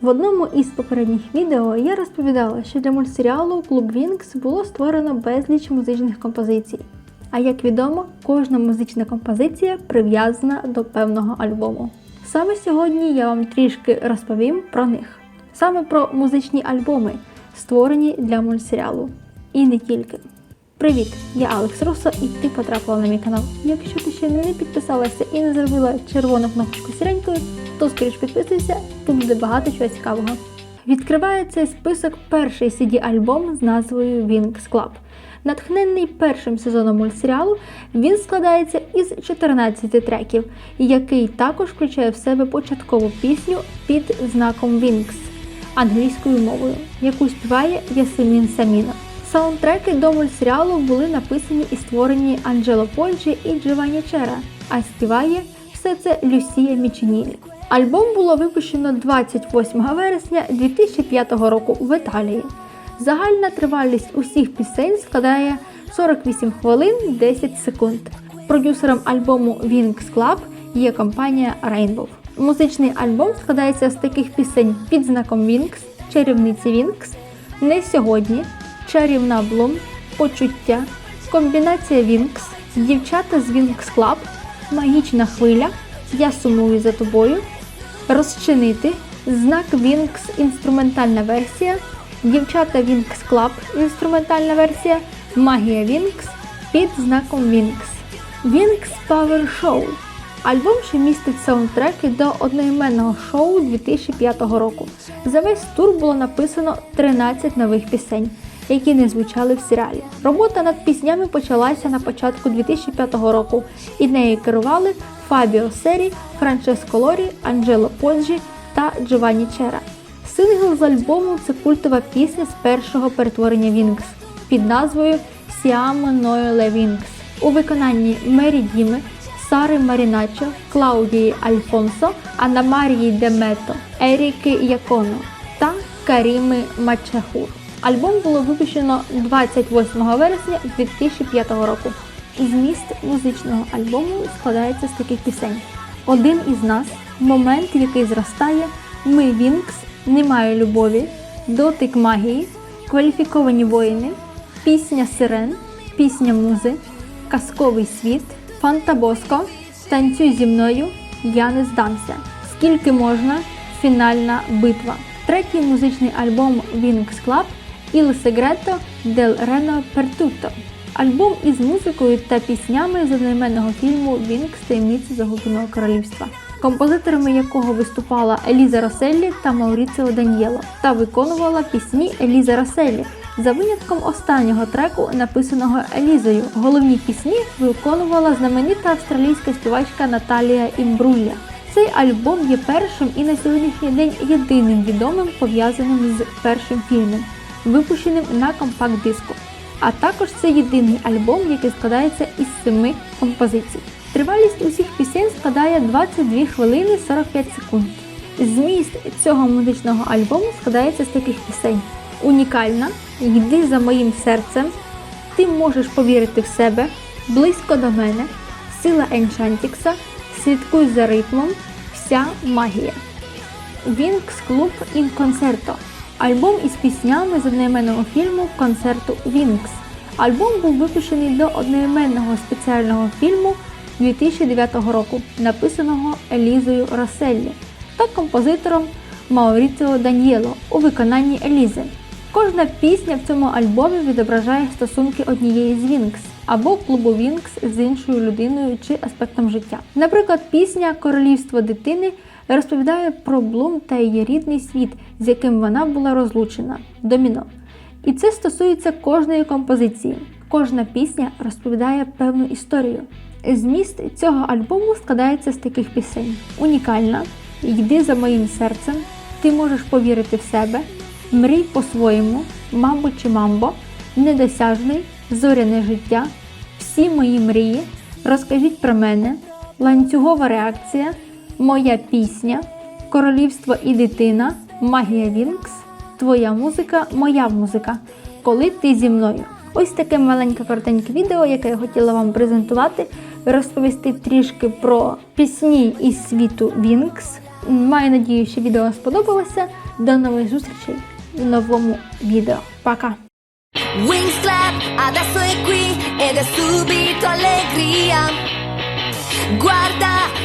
В одному із попередніх відео я розповідала, що для мультсеріалу Клуб Вінкс було створено безліч музичних композицій. А як відомо, кожна музична композиція прив'язана до певного альбому. Саме сьогодні я вам трішки розповім про них, саме про музичні альбоми, створені для мультсеріалу. І не тільки. Привіт! Я Алекс Руссо і ти потрапила на мій канал. Якщо ти ще не підписалася і не зробила червону кнопочку сіренькою, то скоріш підписуйся, тут буде багато чого цікавого. Відкриває цей список перший CD-альбом з назвою Wings Club. Натхнений першим сезоном мультсеріалу, він складається із 14 треків, який також включає в себе початкову пісню під знаком Wings англійською мовою, яку співає Ясемін Саміна. Саундтреки до мультсеріалу були написані і створені Анджело Польджі і Джованні Чера, а співає все це Люсія Міченілі. Альбом було випущено 28 вересня 2005 року в Італії. Загальна тривалість усіх пісень складає 48 хвилин 10 секунд. Продюсером альбому Wings Club є компанія Rainbow. Музичний альбом складається з таких пісень під знаком Wings, чарівниці Wings, Не сьогодні, Чарівна Блум, Почуття, Комбінація Wings, Дівчата з Wings Club, Магічна хвиля, Я сумую за тобою, Розчинити, Знак Wings інструментальна версія, Дівчата Wings Club інструментальна версія, Магія Wings під знаком Wings. Wings Power Show. Альбом ще містить саундтреки до одноіменного шоу 2005 року. За весь тур було написано 13 нових пісень, які не звучали в серіалі. Робота над піснями почалася на початку 2005 року, і нею керували Фабіо Сері, Франческо Лорі, Анджело Поджі та Джованні Чера. Сингл з альбому це культова пісня з першого перетворення Вінкс під назвою Нойле Вінкс у виконанні Мері Діми, Сари Маріначо, Клаудії Альфонсо, Анна Марії Демето, Еріки Яконо та Каріми Мачахур. Альбом було випущено 28 вересня 2005 року. Зміст музичного альбому складається з таких пісень: Один із нас, момент, який зростає, Ми Вінкс, Немає любові, Дотик магії, Кваліфіковані воїни, Пісня сирен, Пісня музи, Казковий світ, Фантабоско, Танцюй зі мною, Я не здамся. Скільки можна? Фінальна битва. Третій музичний альбом Wings Club Il Segreto del Reno Pertuto. Альбом із музикою та піснями з одноіменного фільму Вінкс таємниці загубленого королівства, композиторами якого виступала Еліза Роселлі та Мауріціо Даньєло, та виконувала пісні Еліза Роселлі. За винятком останнього треку, написаного Елізою, головні пісні виконувала знаменита австралійська співачка Наталія Імбрулля. Цей альбом є першим і на сьогоднішній день єдиним відомим пов'язаним з першим фільмом, випущеним на компакт-диску. А також це єдиний альбом, який складається із семи композицій. Тривалість усіх пісень складає 22 хвилини 45 секунд. Зміст цього музичного альбому складається з таких пісень: Унікальна, Йди за моїм серцем, Ти можеш повірити в себе, Близько до мене, Сила Енчантікса, Слідкуй за ритмом, Вся магія. Вінкс Клуб ін концерто. Альбом із піснями з одноіменного фільму концерту Вінкс. Альбом був випущений до одноіменного спеціального фільму 2009 року, написаного Елізою Роселлі та композитором Мауріціо Даньєло у виконанні Елізи. Кожна пісня в цьому альбомі відображає стосунки однієї з Вінкс або клубу Вінкс з іншою людиною чи аспектом життя. Наприклад, пісня Королівство дитини розповідає про Блум та її рідний світ, з яким вона була розлучена доміно. І це стосується кожної композиції. Кожна пісня розповідає певну історію. Зміст цього альбому складається з таких пісень: Унікальна, Йди за моїм серцем, Ти можеш повірити в себе, Мрій по-своєму, Мамбо чи Мамбо, Недосяжний, Зоряне життя, Всі мої мрії, Розкажіть про мене, Ланцюгова реакція, Моя пісня, Королівство і дитина, Магія Вінкс, Твоя музика, моя музика. Коли ти зі мною. Ось таке маленьке коротеньке відео, яке я хотіла вам презентувати, розповісти трішки про пісні із світу Вінкс. Маю надію, що відео сподобалося. До нових зустрічей в новому відео. Пока! Wings adesso è qui ed è subito allegria. Guarda